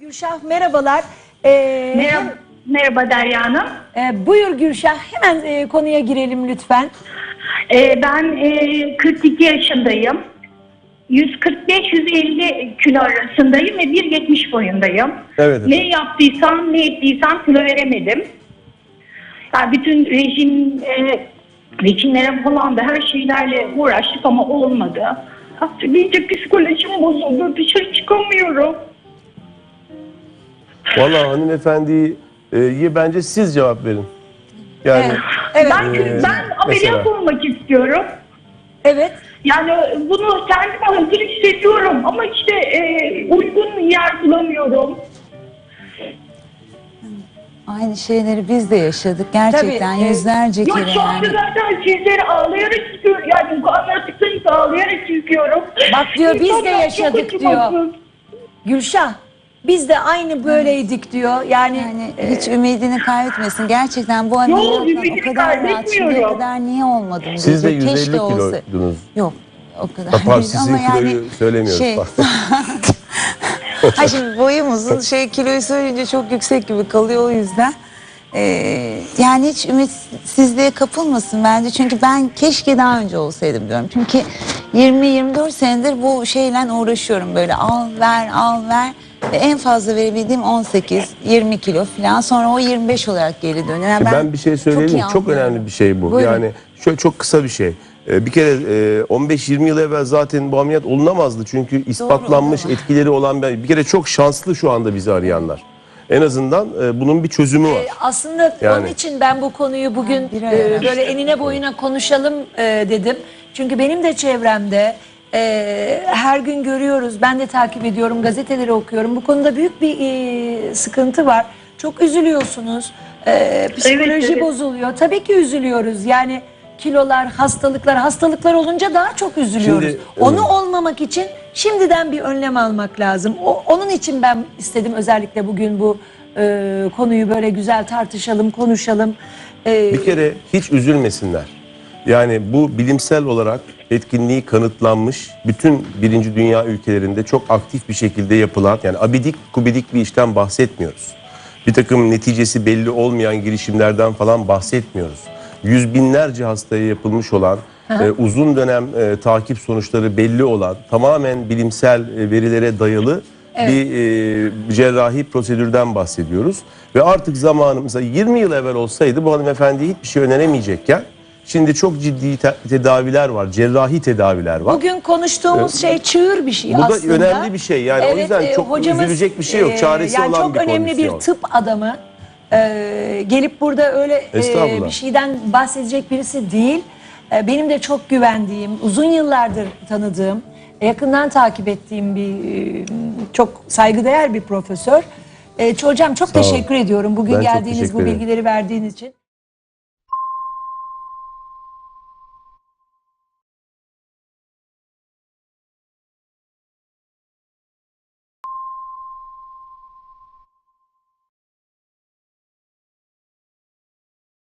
Gülşah merhabalar. Ee, Merhaba, merhaba Derya Hanım. e, buyur Gülşah hemen e, konuya girelim lütfen. Ee, ben e, 42 yaşındayım. 145-150 kilo arasındayım ve 1.70 boyundayım. Evet. Ne yaptıysam, ne ettiysem kilo veremedim. Yani bütün rejim, e, rejimlere falan da her şeylerle uğraştık ama olmadı. İyice psikolojim bozuldu. Dışarı çıkamıyorum. Vallahi hanımefendiye bence siz cevap verin. Yani Evet. Evet. Ben, Ee, ben ameliyat mesela. olmak istiyorum. Evet. Yani bunu kendime hazır hissediyorum ama işte e, uygun yer bulamıyorum. Aynı şeyleri biz de yaşadık. Gerçekten Tabii, e, yüzlerce Yok kere şu anda yani. zaten sizleri ağlayarak çıkıyorum. Yani bu anlattıklarınızı ağlayarak çıkıyorum. Bak diyor, biz de İnsanlar çok yaşadık acımasız. Gülşah biz de aynı böyleydik diyor. Yani, Yani e, hiç ümidini kaybetmesin. Gerçekten bu ameliyattan o kadar rahat şimdiye kaybetmiyorum. kadar niye olmadım siz de diyecek. 150 Keşke olsa. kiloydunuz. Yok o kadar Pardon değil sizin ama yani kiloyu söylemiyoruz. şey, ha şimdi boyum uzun şey kiloyu söyleyince çok yüksek gibi kalıyor o yüzden. Ee, yani hiç ümitsizliğe kapılmasın bence çünkü ben keşke daha önce olsaydım diyorum. Çünkü 20-24 senedir bu şeyle uğraşıyorum böyle al ver al ver ve en fazla verebildiğim 18-20 kilo falan sonra o 25 olarak geri dönüyor. Yani ben, bir şey söyleyeyim Çok anlıyorum. önemli bir şey bu. Buyurun. Yani şöyle çok kısa bir şey. Ee, Bir kere e, 15-20 yıl evvel zaten bu ameliyat olunamazdı. Çünkü ispatlanmış var. etkileri olan bir kere çok şanslı şu anda bizi arayanlar. En azından e, bunun bir çözümü var. e, aslında Yani. onun için ben bu konuyu bugün bir e, böyle enine boyuna konuşalım e, dedim. Çünkü benim de çevremde e, her gün görüyoruz. Ben de takip ediyorum, gazeteleri okuyorum. Bu konuda büyük bir e, sıkıntı var. Çok üzülüyorsunuz. E, psikoloji evet. bozuluyor. Tabii ki üzülüyoruz. Yani kilolar, hastalıklar, hastalıklar olunca daha çok üzülüyoruz. Şimdi, Onu evet. olmamak için şimdiden bir önlem almak lazım. O, onun için ben istedim özellikle bugün bu e, konuyu böyle güzel tartışalım, konuşalım. E, Bir kere hiç üzülmesinler. Yani bu bilimsel olarak etkinliği kanıtlanmış bütün birinci dünya ülkelerinde çok aktif bir şekilde yapılan yani abidik kubidik bir işten bahsetmiyoruz. Bir takım neticesi belli olmayan girişimlerden falan bahsetmiyoruz. Yüz binlerce hastaya yapılmış olan e, uzun dönem e, takip sonuçları belli olan tamamen bilimsel e, verilere dayalı bir e, cerrahi prosedürden bahsediyoruz. Ve artık zamanımızda 20 yıl evvel olsaydı bu hanımefendi hiçbir şey öneremeyecekken şimdi çok ciddi te- tedaviler var, cerrahi tedaviler var. bugün konuştuğumuz şey çığır bir şey Bu da aslında. önemli bir şey. Yani o yüzden e, çok üzülecek bir şey yok. Çaresi yani olan çok bir önemli kondisyon. bir tıp adamı. e, gelip burada öyle e, Estağfurullah. bir şeyden bahsedecek birisi değil. E, benim de çok güvendiğim, uzun yıllardır tanıdığım, yakından takip ettiğim bir e, çok saygıdeğer bir profesör. E, hocam çok Sağ teşekkür ediyorum bugün Ben geldiğiniz bu bilgileri verdiğiniz için.